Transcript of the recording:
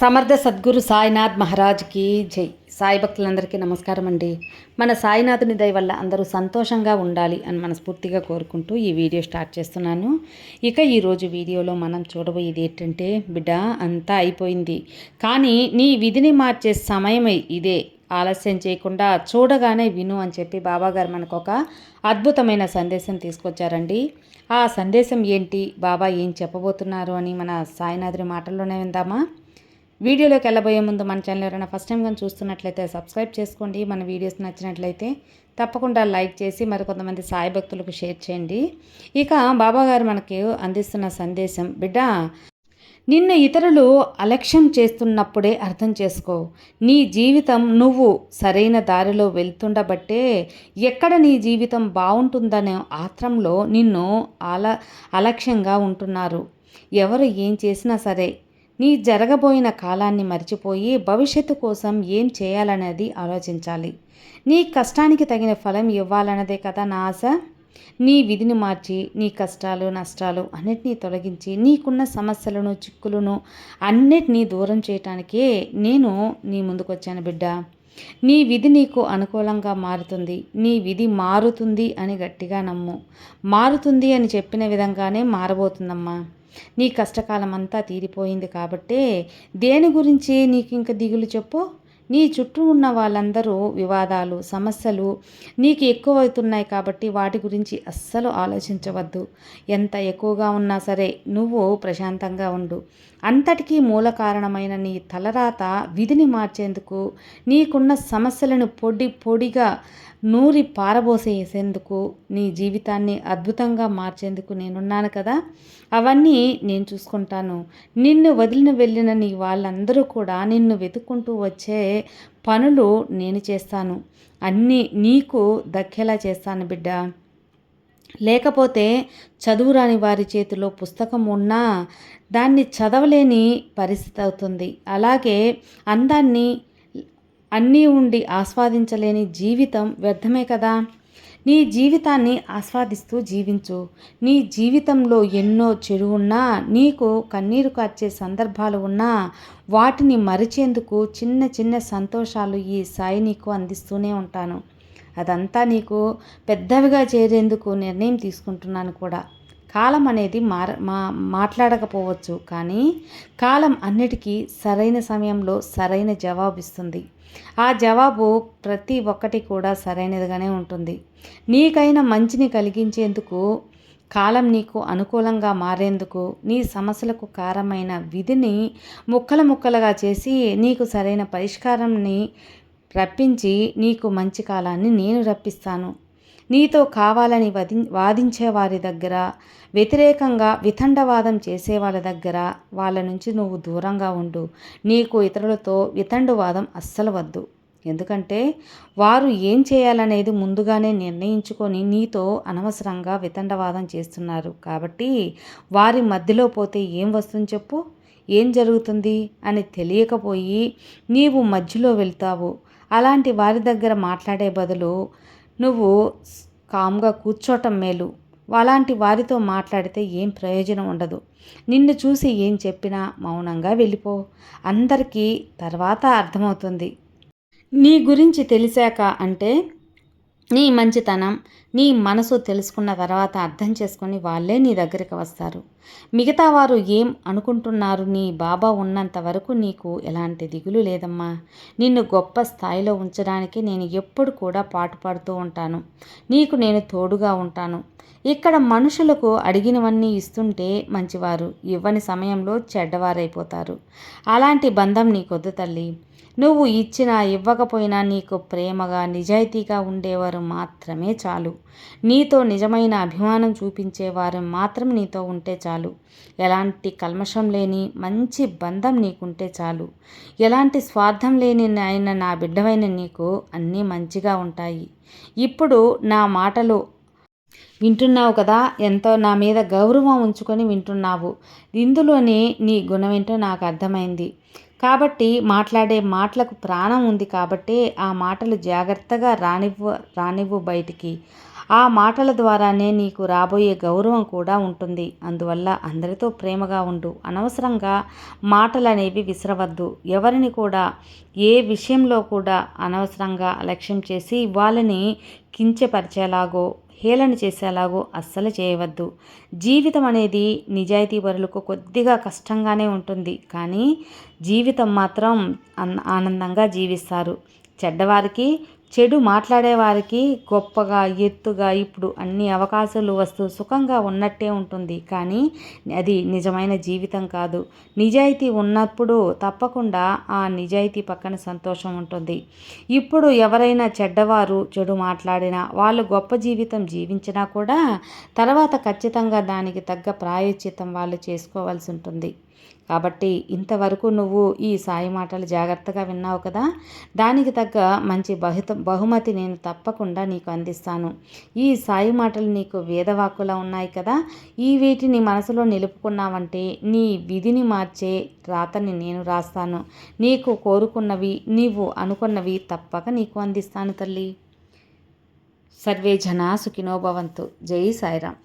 సమర్థ సద్గురు సాయినాథ్ మహారాజ్కి జై. సాయి భక్తులందరికీ నమస్కారం అండి. మన సాయినాథుని దయ వల్ల అందరూ సంతోషంగా ఉండాలి అని మనస్ఫూర్తిగా కోరుకుంటూ ఈ వీడియో స్టార్ట్ చేస్తున్నాను. ఇక ఈరోజు వీడియోలో మనం చూడబోయేది ఏంటంటే బిడ్డ అంతా అయిపోయింది. కానీ నీ విధిని మార్చే సమయమే ఇదే. ఆలస్యం చేయకుండా చూడగానే విను అని చెప్పి బాబాగారు మనకు ఒక అద్భుతమైన సందేశం తీసుకొచ్చారండి. ఆ సందేశం ఏంటి? బాబా ఏం చెప్పబోతున్నారు అని మన సాయినాథుని మాటల్లోనే విందామా? వీడియోలోకి వెళ్ళబోయే ముందు మన ఛానల్ ఎవరైనా ఫస్ట్ టైం కానీ చూస్తున్నట్లయితే సబ్స్క్రైబ్ చేసుకోండి. మన వీడియోస్ నచ్చినట్లయితే తప్పకుండా లైక్ చేసి మరికొంతమంది సాయి భక్తులకు షేర్ చేయండి. ఇక బాబాగారు మనకి అందిస్తున్న సందేశం బిడ్డ నిన్ను ఇతరులు అలక్ష్యం చేస్తున్నప్పుడే అర్థం చేసుకో. నీ జీవితం నువ్వు సరైన దారిలో వెళ్తుండబట్టే ఎక్కడ నీ జీవితం బాగుంటుందనే ఆత్రంలో నిన్ను అల అలక్ష్యంగా ఉంటున్నారు. ఎవరు ఏం చేసినా సరే నీ జరగబోయిన కాలాన్ని మర్చిపోయి భవిష్యత్తు కోసం ఏం చేయాలనేది ఆలోచించాలి. నీ కష్టానికి తగిన ఫలం ఇవ్వాలన్నదే కదా నా ఆశ? నీ విధిని మార్చి నీ కష్టాలు నష్టాలు అన్నిటినీ తొలగించి నీకున్న సమస్యలను చిక్కులను అన్నిటినీ దూరం చేయటానికే నేను నీ ముందుకొచ్చాను బిడ్డ. నీ విధి నీకు అనుకూలంగా మారుతుంది. నీ విధి మారుతుంది అని గట్టిగా నమ్ము. మారుతుంది అని చెప్పిన విధంగానే మారబోతుందమ్మా. నీ కష్టకాలం అంతా తీరిపోయింది కాబట్టే దేని గురించి నీకు ఇంక దిగులు చెప్పు? నీ చుట్టూ ఉన్న వాళ్ళందరూ వివాదాలు సమస్యలు నీకు ఎక్కువవుతున్నాయి కాబట్టి వాటి గురించి అస్సలు ఆలోచించవద్దు. ఎంత ఎక్కువగా ఉన్నా సరే నువ్వు ప్రశాంతంగా ఉండు. అంతటికీ మూల కారణమైన నీ తలరాత విధిని మార్చేందుకు నీకున్న సమస్యలను పొడి పొడిగా నూరి పారబోసేసేందుకు నీ జీవితాన్ని అద్భుతంగా మార్చేందుకు నేనున్నాను కదా? అవన్నీ నేను చూసుకుంటాను. నిన్ను వదిలిన వెళ్ళిన నీ వాళ్ళందరూ కూడా నిన్ను వెతుక్కుంటూ వచ్చే పనులు నేను చేస్తాను. అన్నీ నీకు దక్కేలా చేస్తాను బిడ్డ. లేకపోతే చదువు రాని వారి చేతిలో పుస్తకం ఉన్నా దాన్ని చదవలేని పరిస్థితి అవుతుంది. అలాగే అందాన్ని అన్నీ ఉండి ఆస్వాదించలేని జీవితం వ్యర్థమే కదా. నీ జీవితాన్ని ఆస్వాదిస్తూ జీవించు. నీ జీవితంలో ఎన్నో చెడు ఉన్నా నీకు కన్నీరు కార్చే సందర్భాలు ఉన్నా వాటిని మరిచేందుకు చిన్న చిన్న సంతోషాలు ఈ సాయి నీకు అందిస్తూనే ఉంటాను. అదంతా నీకు పెద్దవిగా చేరేందుకు నిర్ణయం తీసుకుంటున్నాను కూడా. కాలం అనేది మార మా మాట్లాడకపోవచ్చు కానీ కాలం అన్నిటికీ సరైన సమయంలో సరైన జవాబు ఇస్తుంది ఆ జవాబు ప్రతి ఒక్కటి కూడా సరైనదిగానే ఉంటుంది. నీకైనా మంచిని కలిగించేందుకు కాలం నీకు అనుకూలంగా మారేందుకు నీ సమస్యలకు కారమైన విధిని ముక్కల ముక్కలుగా చేసి నీకు సరైన పరిష్కారాన్ని రప్పించి నీకు మంచి కాలాన్ని నేను రప్పిస్తాను. నీతో కావాలని వది వాదించే వారి దగ్గర వ్యతిరేకంగా వితండవాదం చేసే వాళ్ళ దగ్గర వాళ్ళ నుంచి నువ్వు దూరంగా ఉండు. నీకు ఇతరులతో వితండవాదం అస్సలు వద్దు. ఎందుకంటే వారు ఏం చేయాలనేది ముందుగానే నిర్ణయించుకొని నీతో అనవసరంగా వితండవాదం చేస్తున్నారు. కాబట్టి వారి మధ్యలో పోతే ఏం వస్తుంది చెప్పు? ఏం జరుగుతుంది? అని తెలియకపోయి నీవు మధ్యలో వెళ్తావు. అలాంటి వారి దగ్గర మాట్లాడే బదులు నువ్వు కామ్గా కూర్చోటం మేలు. అలాంటి వారితో మాట్లాడితే ఏం ప్రయోజనం ఉండదు. నిన్ను చూసి ఏం చెప్పినా మౌనంగా వెళ్ళిపో. అందరికీ తర్వాత అర్థమవుతుంది. నీ గురించి తెలిసాక అంటే నీ మంచితనం నీ మనసు తెలుసుకున్న తర్వాత అర్థం చేసుకొని వాళ్ళే నీ దగ్గరికి వస్తారు. మిగతా వారు ఏం అనుకుంటున్నారు? నీ బాబా ఉన్నంత వరకు నీకు ఎలాంటి దిగులు లేదమ్మా. నిన్ను గొప్ప స్థాయిలో ఉంచడానికి నేను ఎప్పుడు కూడా పాటుపడుతూ ఉంటాను. నీకు నేను తోడుగా ఉంటాను. ఇక్కడ మనుషులకు అడిగినవన్నీ ఇస్తుంటే మంచివారు ఇవ్వని సమయంలో చెడ్డవారైపోతారు. అలాంటి బంధం నీకొద్దు తల్లి. నువ్వు ఇచ్చినా ఇవ్వకపోయినా నీకు ప్రేమగా నిజాయితీగా ఉండేవారు మాత్రమే చాలు. నీతో నిజమైన అభిమానం చూపించేవారు మాత్రం నీతో ఉంటే చాలు. ఎలాంటి కల్మషం లేని మంచి బంధం నీకుంటే చాలు. ఎలాంటి స్వార్థం లేని ఆయన నా బిడ్డవైన నీకు అన్నీ మంచిగా ఉంటాయి. ఇప్పుడు నా మాటలు వింటున్నావు కదా? ఎంతో నా మీద గౌరవం ఉంచుకొని వింటున్నావు. ఇందులోనే నీ గుణమేంటో నాకు అర్థమైంది. కాబట్టి మాట్లాడే మాటలకు ప్రాణం ఉంది కాబట్టి ఆ మాటలు జాగ్రత్తగా రానివ్వు రానివ్వు బయటికి. ఆ మాటల ద్వారానే నీకు రాబోయే గౌరవం కూడా ఉంటుంది. అందువల్ల అందరితో ప్రేమగా ఉండు. అనవసరంగా మాటలు అనేవి విసరవద్దు. ఎవరిని కూడా ఏ విషయంలో కూడా అనవసరంగా అలక్ష్యం చేసి వాళ్ళని కించపరిచేలాగో హేళన చేసేలాగో అస్సలు చేయవద్దు. జీవితం అనేది నిజాయితీ పరులకు కొద్దిగా కష్టంగానే ఉంటుంది. కానీ జీవితం మాత్రం ఆనందంగా జీవిస్తారు. చెడ్డవారికి చెడు మాట్లాడేవారికి గొప్పగా ఎత్తుగా ఇప్పుడు అన్ని అవకాశాలు వస్తూ సుఖంగా ఉన్నట్టే ఉంటుంది. కానీ అది నిజమైన జీవితం కాదు. నిజాయితీ ఉన్నప్పుడు తప్పకుండా ఆ నిజాయితీ పక్కన సంతోషం ఉంటుంది. ఇప్పుడు ఎవరైనా చెడ్డవారు చెడు మాట్లాడినా వాళ్ళు గొప్ప జీవితం జీవించినా కూడా తర్వాత ఖచ్చితంగా దానికి తగ్గ ప్రాయోచితం వాళ్ళు చేసుకోవాల్సి ఉంటుంది. కాబట్టి ఇంతవరకు నువ్వు ఈ సాయి మాటలు జాగ్రత్తగా విన్నావు కదా? దానికి తగ్గ మంచి బహుత బహుమతి నేను తప్పకుండా నీకు అందిస్తాను. ఈ సాయి మాటలు నీకు వేదవాకులా ఉన్నాయి కదా? ఈ వీటిని మనసులో నిలుపుకున్నావంటే నీ విధిని మార్చే రాతని నేను రాస్తాను. నీకు కోరుకున్నవి నీవు అనుకున్నవి తప్పక నీకు అందిస్తాను తల్లి. సర్వే జనా సుఖినోభవంతు జై సాయిరామ్.